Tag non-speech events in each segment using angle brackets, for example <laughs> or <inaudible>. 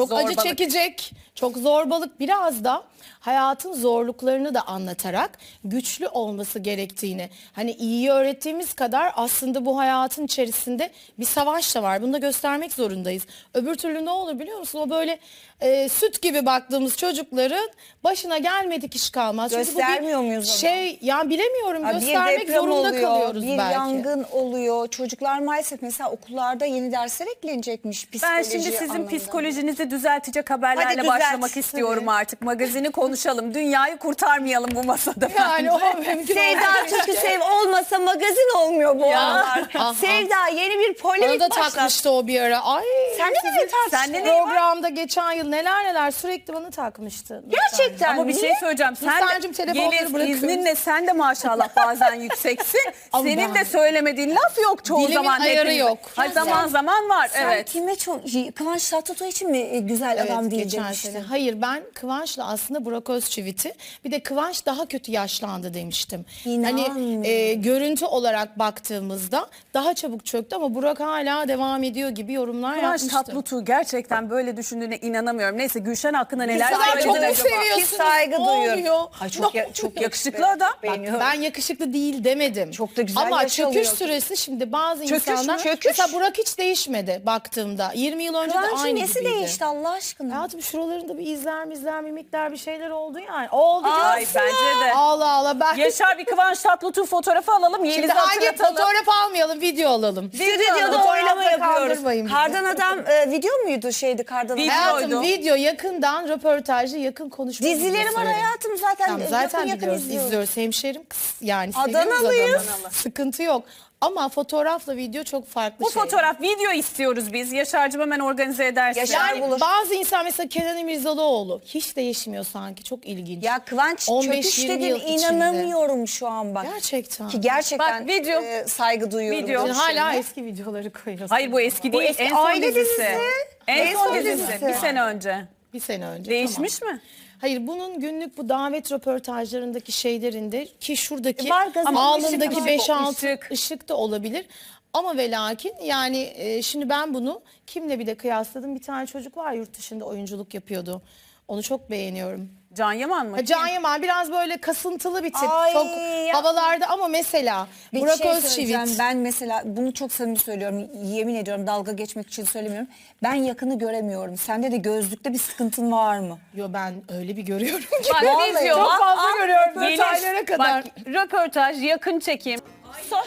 Çok acı Zorbalık. çekecek, çok zorbalık biraz da hayatın zorluklarını da anlatarak güçlü olması gerektiğini hani iyi öğrettiğimiz kadar aslında bu hayatın içerisinde bir savaş da var. Bunu da göstermek zorundayız. Öbür türlü ne olur biliyor musun? O böyle e, süt gibi baktığımız çocukların başına gelmedik iş kalmaz. Çünkü bu bir Göstermiyor muyuz ama? Şey ya bilemiyorum Ha, göstermek bir deprem zorunda oluyor, kalıyoruz bir belki. yangın oluyor. Çocuklar maalesef mesela okullarda yeni dersler eklenecekmiş Ben psikoloji şimdi sizin anlamında. psikolojinizi düzeltecek haberlerle Hadi düzelt. başlamak istiyorum artık. Magazini konuşalım. Dünyayı kurtarmayalım bu masada. Yani o mümkün Sevda olmaz. Türkü Sev olmasa magazin olmuyor bu Ya. aralar. Aha. Sevda yeni bir Bana polemik da başlattı. takmıştı o bir ara. Ay. Sen de mi tartıştın? Sen de ne var? Programda geçen yıl neler neler sürekli bana takmıştı. Gerçekten Ama bir şey söyleyeceğim. Sen Nursel'cim, de telefonları Yeliz bırakıyoruz. izninle sen de maşallah bazen yükseksin. <laughs> Ama Senin de söylemediğin laf yok çoğu Dilimin zaman. ayarı hepimize. yok. Hayır, zaman zaman var. Sen evet. kime çok... Kıvanç Tatlıtuğ için mi e, güzel Evet, adam değil geçen demiştin? sene. Hayır ben Kıvanç'la aslında Burak Özçivit'i bir de Kıvanç daha kötü yaşlandı demiştim. İnanmıyorum. Hani e, görüntü olarak baktığımızda daha çabuk çöktü ama Burak hala devam ediyor gibi yorumlar Kıvanç yapmıştım. Tatlıtuğ gerçekten böyle düşündüğüne inanamıyorum. Neyse Gülşen hakkında neler kadar çok mu seviyorsunuz? Ki saygı duyuyorum. Ay çok, ya- çok? Yakışıklı adam. Bak, Beğeniyorum. ben yakışıklı değil demedim. Çok da güzel Ama yaş çöküş alıyor. süresi şimdi bazı Çöküş mü? insanlar... Çöküş. Mesela Burak hiç değişmedi baktığımda. 20 yıl önce de Kıvanç'ın aynı nesi gibiydi. değişti Allah aşkına? Hayatım şuralarında bir izler mizler mimikler bir şeyler oldu yani. Oldu Ay bence de. Allah Allah ben... Yaşar bir Kıvanç Tatlıtuğ fotoğrafı alalım. Şimdi Yeliz'i hangi hatırlatalım. fotoğraf almayalım video alalım. Stüdyoda Fotoğrafla oylama yapıyoruz. kandırmayın bizi. Kardan Adam e, video muydu şeydi Kardan Video. Adam? Hayatım Videoydu. Video yakından röportajlı yakın konuşma Dizileri var hayatım zaten. Tamam, zaten yakın yakın biliyoruz, izliyoruz. izliyoruz. Hemşerim yani Adanalıyız. adamı. Sıkıntı yok. Ama fotoğrafla video çok farklı Bu şey. fotoğraf video istiyoruz biz. Yaşar'cığım hemen organize edersin. Yaşar Yani bulur. bazı insan mesela Kenan İmirzalıoğlu hiç değişmiyor sanki. Çok ilginç. Ya Kıvanç 15-20 çöküş yıl dedin içinde. inanamıyorum şu an bak. Gerçekten. Ki gerçekten Bak, video. e, saygı duyuyorum. Video. Hala eski videoları koyuyorsun. Hayır bu eski değil. eski en son aile dizisi. dizisi. En, son dizisi. dizisi. Bir sene önce. Bir sene önce. Değişmiş tamam. mi? Hayır bunun günlük bu davet röportajlarındaki şeylerinde ki şuradaki E, var gazete- Ama ışık alnındaki var, o 5-6 ışık. ışık. da olabilir. Ama ve lakin yani e, şimdi ben bunu kimle bir de kıyasladım. Bir tane çocuk var yurt dışında oyunculuk yapıyordu. Onu çok beğeniyorum. Can Yaman mı? Ha, Can Yaman biraz böyle kasıntılı bir tip. Ay, çok yapma. havalarda ama mesela Bir Burak şey Özçivit. Ben mesela bunu çok samimi söylüyorum. Yemin ediyorum dalga geçmek için söylemiyorum. Ben yakını göremiyorum. Sende de gözlükte bir sıkıntın var mı? Yo ben öyle bir görüyorum ki. Bak Vallahi çok fazla görüyorum detaylara kadar. Bak röportaj, yakın çekim. Son,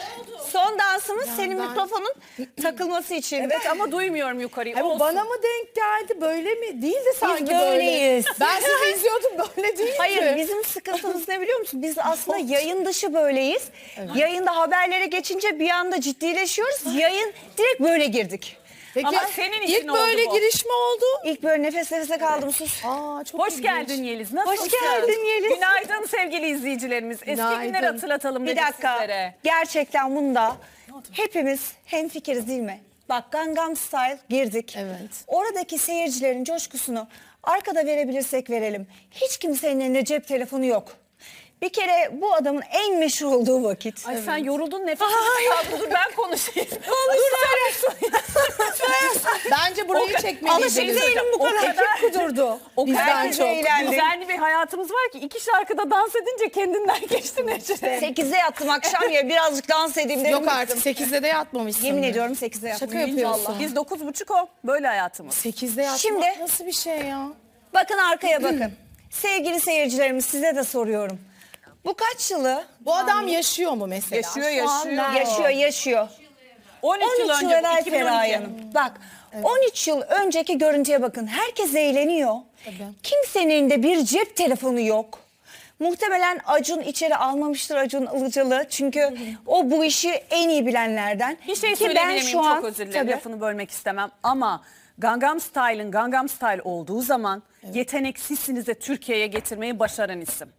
son dansımız senin ben- mikrofonun takılması için. Evet ama duymuyorum yukarıyı. Olsun. bana mı denk geldi böyle mi? Değildi sanki böyle. böyleyiz. <laughs> Ben sizi izliyordum böyle değil Hayır bizim sıkıntımız ne biliyor musun? Biz aslında yayın dışı böyleyiz. Yayında haberlere geçince bir anda ciddileşiyoruz. Yayın direkt böyle girdik. Peki Ama senin için ilk oldu böyle bu. giriş mi oldu? İlk böyle nefes nefese kaldım sus. Aa çok Hoş ilginç. geldin Yeliz. Nasılsın? Hoş geldin Yeliz. Günaydın sevgili izleyicilerimiz. Eski Günaydın. günleri hatırlatalım Bir dedik dakika. sizlere. Gerçekten bunda hepimiz hemfikiriz değil mi? Bak Gangnam Style girdik. Evet. Oradaki seyircilerin coşkusunu arkada verebilirsek verelim. Hiç kimsenin elinde cep telefonu yok. Bir kere bu adamın en meşhur olduğu vakit. Ay sen yoruldun nefes kaldı. Dur ben konuşayım. <laughs> Dur Bence burayı kadar- çekmeliydiniz. Alışık değilim bu O kadar. kadar- Kim kudurdu? O Bizden kadar çok. eğlendi. Düzenli bir hayatımız var ki iki şarkıda dans edince kendinden geçtin Ece. 8'de yattım akşam ya birazcık dans edeyim dedim. Yok artık 8'de de yatmamışsın. Yemin ediyorum 8'de yattım. Şaka yapıyorsun. Biz dokuz buçuk o. Böyle hayatımız. 8'de yatmak Şimdi- nasıl bir şey ya? Bakın arkaya bakın. <clears throat> Sevgili seyircilerimiz size de soruyorum. Bu kaç yılı? Bu adam yaşıyor mu mesela? Yaşıyor, Şu an yaşıyor. nerede? Yaşıyor, yaşıyor. 13, 13 yıl yıl önce. evvel 2012. Feraye Hanım. Bak 13 yıl önceki görüntüye bakın. Herkes eğleniyor. Tabii. Kimsenin elinde bir cep telefonu yok. Muhtemelen Acun içeri almamıştır Acun Ilıcalı. Çünkü o bu işi en iyi bilenlerden. Bir şey Ki söyleyebilir ben miyim? şu an Çok özür dilerim. tabii, Lafını bölmek istemem. Ama Gangnam Style'ın Gangnam Style olduğu zaman yeteneksizsiniz de Türkiye'ye getirmeyi başaran isim.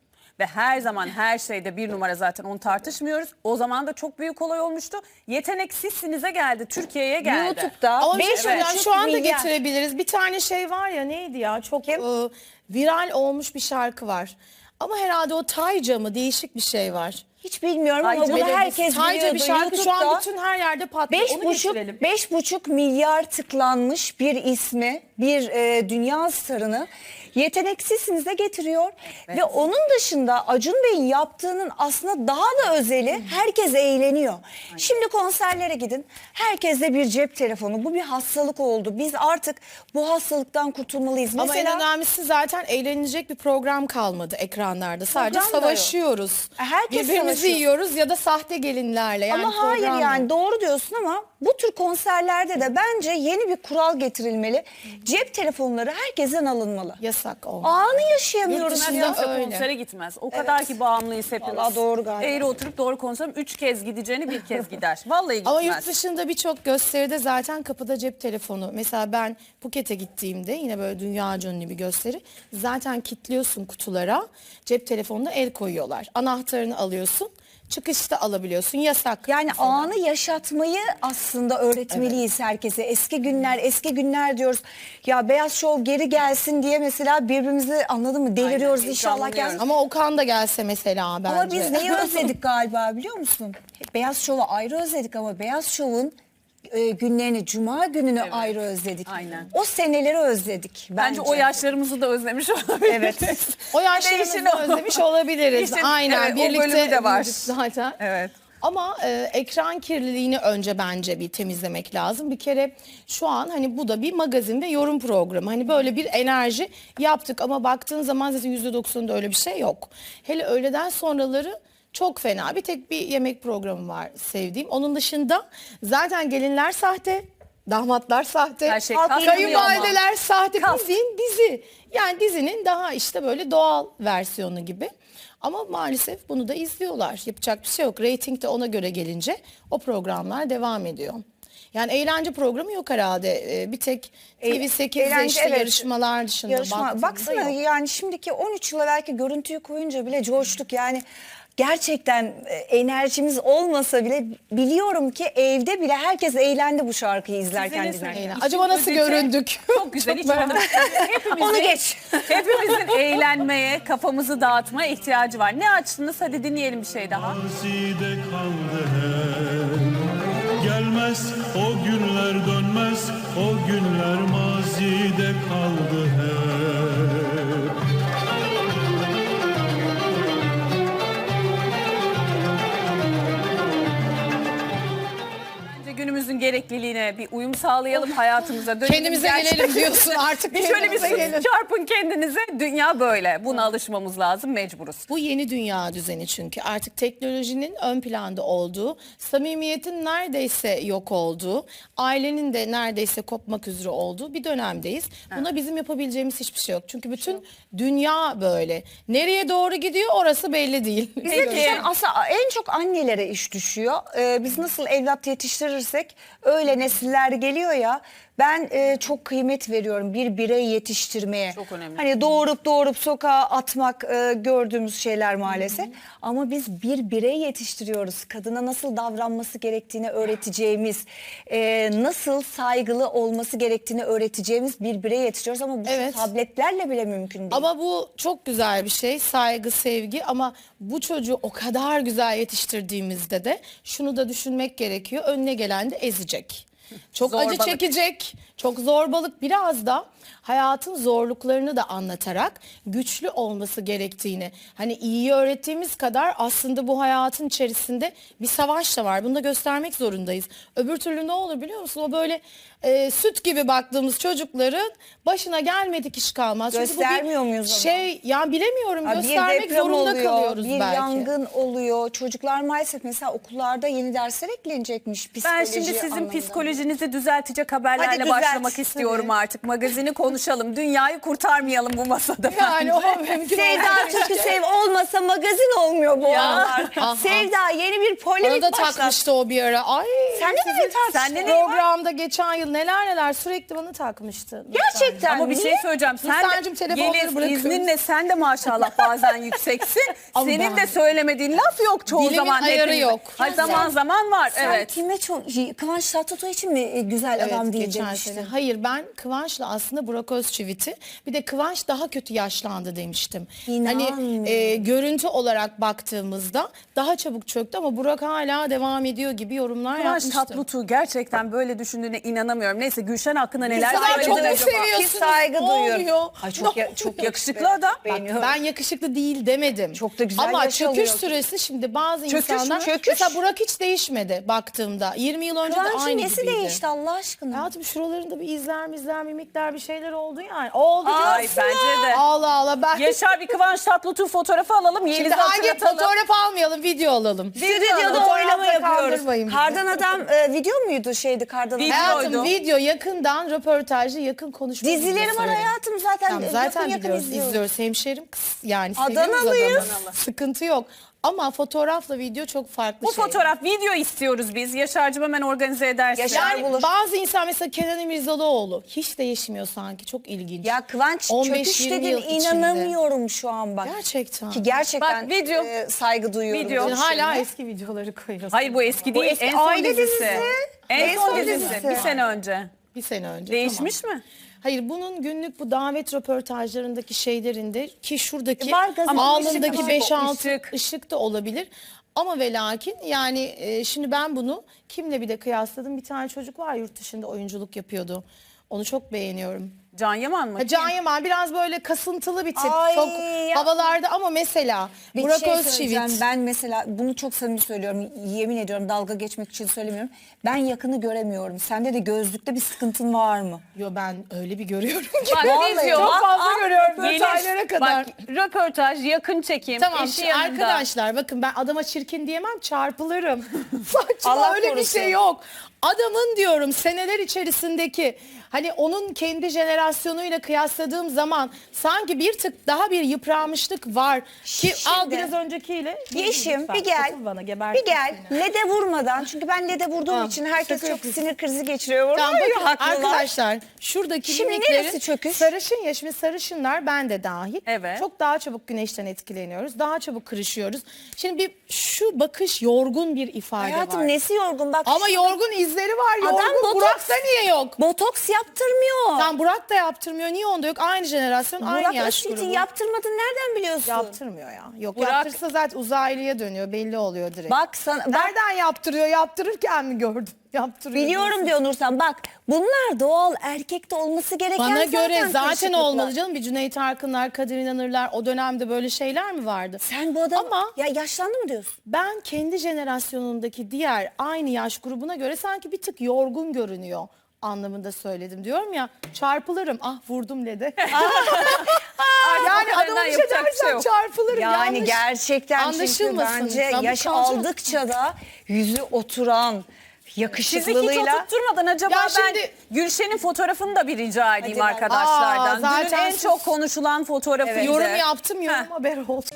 Ve her zaman her şeyde bir numara zaten onu tartışmıyoruz. O zaman da çok büyük olay olmuştu. Yeteneksizsinize geldi, Türkiye'ye geldi. YouTube'da Ama bir şey 5 söyleyeceğim şu anda getirebiliriz. Bir tane şey var ya neydi ya çok Kim? e, viral olmuş bir şarkı var. Ama herhalde o Tayca mı değişik bir şey var. Hiç bilmiyorum ama bunu melodisi. herkes Sadece biliyordu. bir şarkı şu an YouTube'da bütün her yerde patlıyor. Beş Onu buçuk, getirelim. beş buçuk milyar tıklanmış bir ismi, bir e, dünya starını yeteneksizsinize getiriyor. Ve onun dışında Acun Bey'in yaptığının aslında daha da özeli herkes eğleniyor. Şimdi konserlere gidin. Herkeste bir cep telefonu. Bu bir hastalık oldu. Biz artık bu hastalıktan kurtulmalıyız. Ama Mesela en önemlisi zaten eğlenecek bir program kalmadı ekranlarda. Sadece Program da yok. savaşıyoruz. Herkes Birbirimizi yiyoruz ya da sahte gelinlerle. Yani ama hayır program yani doğru diyorsun ama bu tür konserlerde de bence yeni bir kural getirilmeli. Cep telefonları herkesten alınmalı. yasak o. Anı yaşayamıyoruz Yurt dışında ya. kimse öyle. konsere gitmez. O kadar ki bağımlıyız hepimiz. Vallahi doğru galiba. Eğri oturup doğru konser üç kez gideceğini bir kez gider. <laughs> Vallahi gitmez. Ama yurt dışında birçok gösteride zaten kapıda cep telefonu. Mesela ben Phuket'e gittiğimde yine böyle dünya ünlü bir gösteri. Zaten kilitliyorsun kutulara. Cep telefonuna el koyuyorlar. Anahtarını alıyorsun. Çıkışta alabiliyorsun. Yasak. Yani mesela. anı yaşatmayı aslında öğretmeliyiz herkese. Eski günler, eski günler diyoruz. Ya Beyaz Şov geri gelsin diye mesela birbirimizi anladın mı? Deliriyoruz Aynen, inşallah gelsin. Ama Okan da gelse mesela bence. Ama biz neyi <laughs> özledik galiba biliyor musun? Beyaz Şov'u ayrı özledik ama Beyaz Şov'un e, günlerini, Cuma gününü ayrı özledik. Aynen. O seneleri özledik bence. Bence o yaşlarımızı da özlemiş <laughs> olabiliriz. Evet. O yaşlarımızı Değişin o. özlemiş olabiliriz. İşte, Aynen. evet, o Birlikte bölümü de var. büyüdük zaten. Evet. Ama e, ekran kirliliğini önce bence bir temizlemek lazım. Bir kere şu an hani bu da bir magazin ve yorum programı. Hani böyle bir enerji yaptık ama baktığın zaman zaten %90'ında öyle bir şey yok. Hele öğleden sonraları çok fena. Bir tek bir yemek programı var sevdiğim. Onun dışında zaten gelinler sahte. Damatlar sahte. Her şey Kayınvalideler sahte. Bildiğin dizi. Yani dizinin daha işte böyle doğal versiyonu gibi. Ama maalesef bunu da izliyorlar. Yapacak bir şey yok. Rating de ona göre gelince o programlar devam ediyor. Yani eğlence programı yok herhalde. Ee, Bir tek TV8'de Eğlence, işte evet. yarışmalar dışında Yarışma. baktığımda Baksana yok. yani şimdiki 13 yıl evvelki görüntüyü koyunca bile coştuk. Yani gerçekten e, enerjimiz olmasa bile biliyorum ki evde bile herkes eğlendi bu şarkıyı izlerken dinlerken. Acaba nasıl göründük? Çok güzel. hiç merak- onu- hepimizin, Onu geç. hepimizin eğlenmeye, kafamızı dağıtmaya ihtiyacı var. Ne açtınız? Hadi dinleyelim bir şey daha. Gelmez o günler günümüzün gerekliliğine bir uyum sağlayalım hayatımıza. Dönelim Kendimize gerçekten. gelelim diyorsun <laughs> artık. Bir şöyle bir kendimize gelin. çarpın kendinize. Dünya böyle. Buna alışmamız lazım. Mecburuz. Bu yeni dünya düzeni çünkü artık teknolojinin ön planda olduğu, samimiyetin neredeyse yok olduğu, ailenin de neredeyse kopmak üzere olduğu bir dönemdeyiz. Buna bizim yapabileceğimiz hiçbir şey yok. Çünkü bütün dünya böyle. Nereye doğru gidiyor orası belli değil. Bize düşen aslında en çok annelere iş düşüyor. Ee, biz nasıl evlat yetiştirirsek öyle nesiller geliyor ya. Ben e, çok kıymet veriyorum bir birey yetiştirmeye. Çok önemli. Hani doğurup doğurup sokağa atmak e, gördüğümüz şeyler maalesef. Ama biz bir birey yetiştiriyoruz. Kadına nasıl davranması gerektiğini öğreteceğimiz, e, nasıl saygılı olması gerektiğini öğreteceğimiz bir birey yetiştiriyoruz. Ama bu Evet. tabletlerle bile mümkün değil. Ama bu çok güzel bir şey. Saygı, sevgi ama bu çocuğu o kadar güzel yetiştirdiğimizde de şunu da düşünmek gerekiyor. Önüne gelen de ezecek. Çok acı Zorbalık. çekecek. Çok zorbalık. Biraz da hayatın zorluklarını da anlatarak güçlü olması gerektiğini hani iyi öğrettiğimiz kadar aslında bu hayatın içerisinde bir savaş da var. Bunu da göstermek zorundayız. Öbür türlü ne olur biliyor musun? O böyle e, süt gibi baktığımız çocukların başına gelmedik iş kalmaz. Çünkü bu Göstermiyor muyuz? Şey ya bilemiyorum Ha, göstermek bir deprem zorunda oluyor, kalıyoruz bir belki. yangın oluyor. Çocuklar maalesef mesela okullarda yeni dersler eklenecekmiş psikoloji Ben şimdi sizin anlamında. Psikolojinizi düzeltecek haberlerle Hadi düzelt. başlamak istiyorum artık. Magazini konuşalım. Dünyayı kurtarmayalım bu masada. Yani o mümkün Sevda. Türkü Sev olmasa magazin olmuyor bu Ya. aralar. Aha. Sevda yeni bir Bana polemik da başlattı. takmıştı o bir ara. Ay. Sen de mi tartıştın? Sen de ne var? Programda geçen yıl neler neler sürekli bana takmıştı. Gerçekten Ama bir şey söyleyeceğim. Sen de telefonları Yeliz, bırakıyoruz. izninle sen de maşallah bazen yükseksin. <laughs> Ama Senin ben- de söylemediğin laf yok çoğu Dilimin zaman. ayarı hepimiz. yok. Ya zaman sen- zaman var Sen evet. kime çok Kıvanç Tatlıtuğ için için mi e, güzel Evet, adam değil geçen demiştin? sene. Hayır ben Kıvanç'la aslında Burak Özçivit'i bir de Kıvanç daha kötü yaşlandı demiştim. Hani İnanmıyorum. e, görüntü olarak baktığımızda daha çabuk çöktü ama Burak hala devam ediyor gibi yorumlar Kıvanç yapmıştım. Tatlıtuğ gerçekten böyle düşündüğüne inanamıyorum. Neyse Gülşen hakkında neler söyledin acaba? seviyorsunuz? Ki saygı duyuyorum. Ay çok ya- çok? Yakışıklı adam. Beğeniyorum. Ben yakışıklı değil demedim. Çok da güzel Ama çöküş süresi şimdi bazı Çöküş insanlar... mü? Çöküş. Mesela Burak hiç değişmedi baktığımda. 20 yıl önce de Kıvanç'ın aynı nesi gibiydi. Değişti Allah aşkına? Hayatım şuralarında bir izler mizler mimikler bir şeyler oldu yani. Oldu Ay diyorsun. bence de. Allah Allah ben... Yaşar bir Kıvanç Tatlıtuğ fotoğrafı alalım. Şimdi Yeliz'i hangi hatırlatalım. fotoğraf almayalım video alalım. Stüdyoda Fotoğrafla oylama yapıyoruz. kandırmayın bizi. Kardan adam e, video muydu şeydi kardan Video. adam? Hayatım Videoydu. video yakından röportajlı yakın konuşma. Dizileri videosu var öyle. hayatım zaten. Tamam, yakın zaten yakın biliyoruz, izliyoruz. izliyoruz. Hemşerim kız yani Adanalıyız. seviyoruz adamı. Sıkıntı yok. Ama fotoğrafla video çok farklı Bu şey. fotoğraf video istiyoruz biz. Yaşar'cığım hemen organize edersin. Yaşar yani bulur. bazı insan mesela Kenan İmirzalıoğlu hiç değişmiyor sanki. Çok ilginç. Ya Kıvanç 15-20 çöküş yıl dedin içinde. inanamıyorum şu an bak. Gerçekten. Ki gerçekten Bak, video. e, saygı duyuyorum. Video. Yani hala eski videoları koyuyorsun. Hayır bu eski değil. eski en son aile dizisi. dizisi. En, son, dizisi. dizisi. Bir sene önce. Bir sene önce. Değişmiş tamam. mi? Hayır bunun günlük bu davet röportajlarındaki şeylerinde ki şuradaki E, var gazete alnındaki ışık, 5-6 ışık. ışık da olabilir. Ama ve lakin yani e, şimdi ben bunu kimle bir de kıyasladım. Bir tane çocuk var yurt dışında oyunculuk yapıyordu. Onu çok beğeniyorum. Can Yaman mı? Ha, Can Yaman biraz böyle kasıntılı bir tip. Ay, çok yapma. havalarda ama mesela Bir Burak şey Özçivit. Ben mesela bunu çok samimi söylüyorum. Yemin ediyorum dalga geçmek için söylemiyorum. Ben yakını göremiyorum. Sende de gözlükte bir sıkıntın var mı? Yo ben öyle bir görüyorum ki. Bak Vallahi çok Bak, fazla bak, görüyorum detaylara kadar. Bak röportaj, yakın çekim, Tamam eşi yanında. arkadaşlar bakın ben adama çirkin diyemem çarpılırım. <laughs> Saçma Allah öyle korusun. bir şey yok. Adamın diyorum seneler içerisindeki hani onun kendi jenerasyonuyla kıyasladığım zaman sanki bir tık daha bir yıpranmışlık var. Ki al Şimdi- biraz öncekiyle. Yeşim Lütfen, bir gel. katıl bana, gebertin Bir gel. seni. Lede vurmadan. Çünkü ben lede vurduğum Tamam, için herkes şaka çok yapıyorsun. sinir krizi geçiriyor. Tamam, bakın Haklılar. arkadaşlar şuradaki Şimdi mimiklerin neresi çöküş? sarışın ya şimdi sarışınlar ben de dahil. Evet. Çok daha çabuk güneşten etkileniyoruz. Daha çabuk kırışıyoruz. Şimdi bir şu bakış yorgun bir ifade Hayatım var. nesi yorgun bak. Ama yorgun izleri var. Adam Yorgun botoks- Burak'ta niye yok? Botoks yaptırmıyor. Tam Burak da yaptırmıyor. Niye onda yok? Aynı jenerasyon, aynı Burak yaş Özçivit'in grubu. yaptırmadığını nereden biliyorsun? Yaptırmıyor ya. Yok Burak- yaptırsa zaten uzaylıya dönüyor. Belli oluyor direkt. Bak sana bak, Nereden yaptırıyor? Yaptırırken mi gördün? <laughs> Yaptırıyor. biliyorum diyor Nursan. Bak bunlar doğal erkekte olması gereken Bana göre zaten karışıklıklar. olmalı canım. Bir Cüneyt Arkınlar, Kadir İnanırlar o dönemde böyle şeyler mi vardı? Sen bu adam Ama ya yaşlandı mı diyorsun? ben kendi jenerasyonundaki diğer aynı yaş grubuna göre sanki bir tık yorgun görünüyor anlamında söyledim diyorum ya çarpılırım ah vurdum dedi. <laughs> yani kadarından adama bir şey yapacak bir şey dersen yok. çarpılırım. Yani Yanlış. gerçekten çünkü Anlaşılmasın. bence yaş kalacak. aldıkça da yüzü oturan Sizi hiç yakışıklılığıyla oturtturmadan acaba Ya ben şimdi- Gülşen'in fotoğrafını da bir rica edeyim ben- arkadaşlardan. Aa, zaten Dünün en siz- çok konuşulan fotoğrafıydı. Yorum yaptım yorum Heh. haber oldu.